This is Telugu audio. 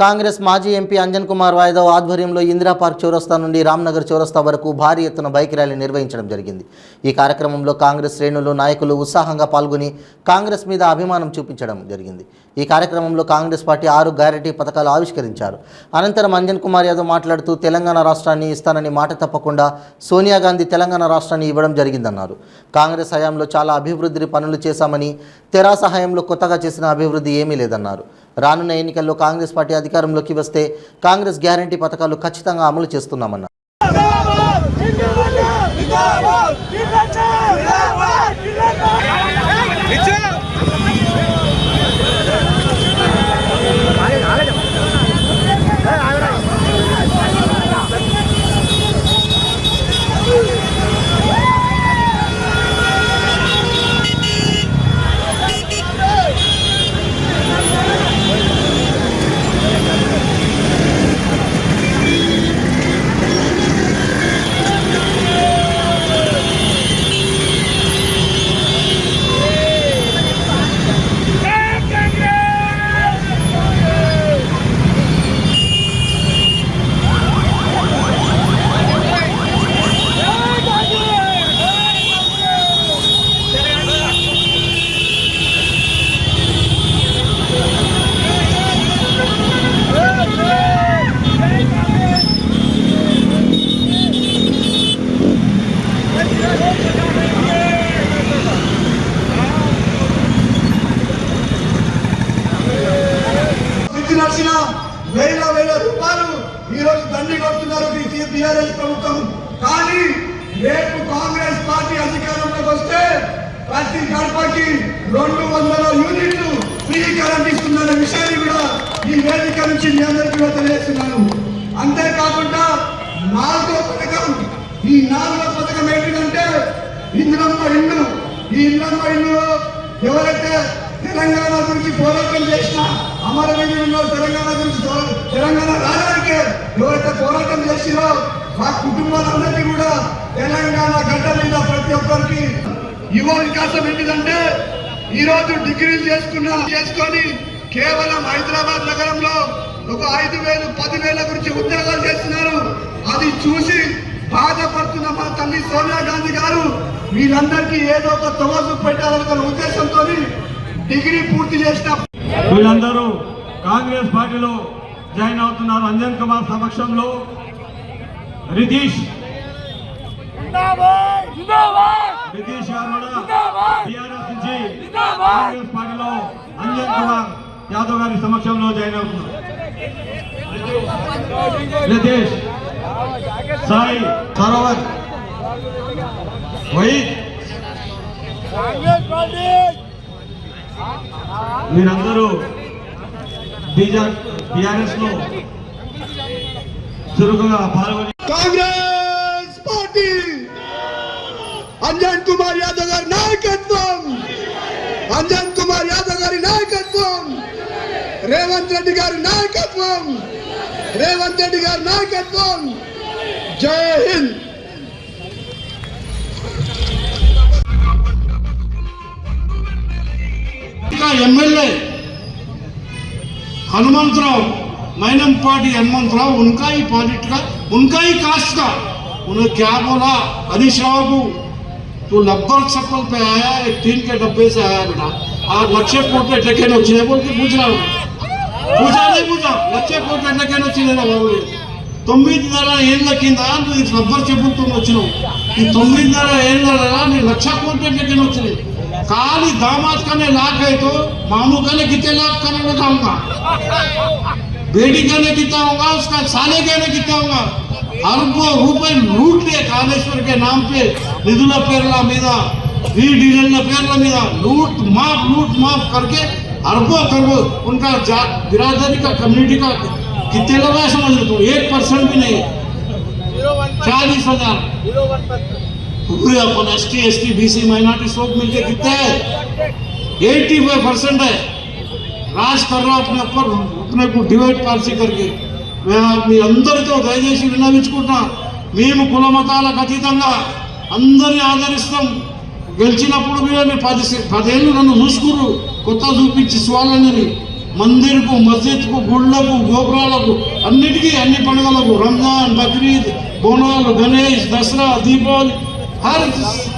కాంగ్రెస్ మాజీ ఎంపీ అంజన్ కుమార్ వాయదవ్ ఆధ్వర్యంలో ఇందిరా పార్క్ చౌరస్తా నుండి రామ్నగర్ చౌరస్తా వరకు భారీ ఎత్తున బైక్ ర్యాలీ నిర్వహించడం జరిగింది. ఈ కార్యక్రమంలో కాంగ్రెస్ శ్రేణులు నాయకులు ఉత్సాహంగా పాల్గొని కాంగ్రెస్ మీద అభిమానం చూపించడం జరిగింది. ఈ కార్యక్రమంలో కాంగ్రెస్ పార్టీ ఆరు గ్యారెంటీ పథకాలు ఆవిష్కరించారు. అనంతరం అంజన్ కుమార్ యాదవ్ మాట్లాడుతూ తెలంగాణ రాష్ట్రాన్ని ఇస్తానని మాట తప్పకుండా సోనియా గాంధీ తెలంగాణ రాష్ట్రాన్ని ఇవ్వడం జరిగిందన్నారు. కాంగ్రెస్ హయాంలో చాలా అభివృద్ధి పనులు చేశామని తెరాస హయాంలో కొత్తగా చేసిన అభివృద్ధి ఏమీ లేదన్నారు. రానున్న ఎన్నికల్లో కాంగ్రెస్ పార్టీ అధికారంలోకి వస్తే కాంగ్రెస్ గ్యారంటీ పథకాలు ఖచ్చితంగా అమలు చేస్తున్నామన్నారు. వారు ఈరోజు ఈ రోజు దండి కొడుతున్నారు బీఆర్ఎస్ ప్రభుత్వం. కానీ రేపు కాంగ్రెస్ పార్టీ అధికారంలోకి వస్తే ప్రతి గడపకి రెండు వందల యూనిట్లు ఫ్రీ కరెంట్ ఇస్తుందనే విషయాన్ని కూడా ఈ వేదిక నుంచి మీ అందరికీ కూడా తెలియజేస్తున్నాను. అంతేకాకుండా నాలుగో పథకం ఈ నాలుగో పథకం ఏంటిదంటే ఇంద్రమ్మ ఇల్లు. ఈ ఇంద్రమ్మ ఇల్లులో ఎవరైతే తెలంగాణ గురించి పోరాటం చేసిన అమరవీరులు తెలంగాణ గురించి తెలంగాణ ఎవరైతే పోరాటం చేసిరో మా కుటుంబాలందరికీ కూడా తెలంగాణ గడ్డ మీద ప్రతి ఒక్కరికి యువ వికాసం ఏంటిదంటే ఈ రోజు డిగ్రీలు చేసుకున్న చేసుకొని కేవలం హైదరాబాద్ నగరంలో ఒక ఐదు వేలు పదివేల గురించి ఉద్యోగాలు చేస్తున్నారు. అది చూసి బాధపడుతున్న మా తల్లి సోనియా గాంధీ గారు వీళ్ళందరికీ ఏదో ఒక తవాసు పెట్టాలనుకున్న ఉద్దేశంతో డిగ్రీ పూర్తి చేసిన వీళ్ళందరూ కాంగ్రెస్ పార్టీలో జాయిన్ అవుతున్నారు అంజన్ కుమార్ సమక్షంలో. రితీష్. రితీష్ గారు కూడా టీఆర్ఎస్ నుంచి కాంగ్రెస్ పార్టీలో అంజన్ కుమార్ యాదవ్ గారి సమక్షంలో జాయిన్ అవుతున్నారు. రితీష్. సాయి. సరోవర్. వైద్ మీరందరూ బీజా టిఆర్ఎస్ లో చురుకుగా పాల్గొని కాంగ్రెస్ పార్టీ అంజన్ కుమార్ యాదవ్ గారి నాయకత్వం అంజన్ కుమార్ యాదవ్ గారి నాయకత్వం రేవంత్ రెడ్డి గారి నాయకత్వం రేవంత్ రెడ్డి గారి నాయకత్వం జై హింద్ ఎమ్మెల్యే हनुमंतराव मैनमपाटी हनुमंतराव उनका ही पॉलिट का उनका ही कास्ट का उन्हें क्या बोला अनिश बाबू तू लब्बर चप्पल पे आया एक टीन के डब्बे से आया बेटा आज लक्ष्यपुर पे टेकन वे बोल के पूछ रहा हूँ पूछा नहीं पूछा లక్ష్యపూర్ पे टेकन वे బాబు తొమ్మిదిన్నర ఏళ్ళ కింద నువ్వు రబ్బర్ చెప్పులతో వచ్చినావు ఈ తొమ్మిదిన్నర ఏళ్ళ నీ లక్ష కోట్ల టికెట్ వచ్చినాయి खाली दामाद कने लाख है तो मामू कने कितने लाख कने बताऊँगा बेटी कने कितना होगा, उसका साले कने कितना होगा? अरबों रुपए लूट लिए कालेश्वर के नाम पे। निधुला पेरला मीदा वी डीजल पेरला मीदा लूट, माफ़ लूट, माफ़ करके अरबों खरबों उनका जात बिरादरी का कम्युनिटी का कितने लोग समझ लो तुम? एक परसेंट भी नहीं चालीस हज़ार। पूरे अपन S T S T B C minority eighty मिलकर పర్సెంట్ हैं एट्टी फाइव परसेंट है राज कर रहा अपने ऊपर మేము మీ అందరితో దయచేసి విన్నవించుకుంటున్నాం మేము కుల మతాలకు అతీతంగా అందరినీ ఆదరిస్తాం. గెలిచినప్పుడు కూడా మీరు పది పదేళ్ళు నన్ను చూసుకురు కొత్త చూపించి స్వాళ్ళని మందిర్కు మస్జిద్కు గుళ్ళకు గోపురాలకు అన్నిటికీ అన్ని పండుగలకు రంజాన్ బక్రీద్ బోనాలు గణేష్ దసరా దీపావళి How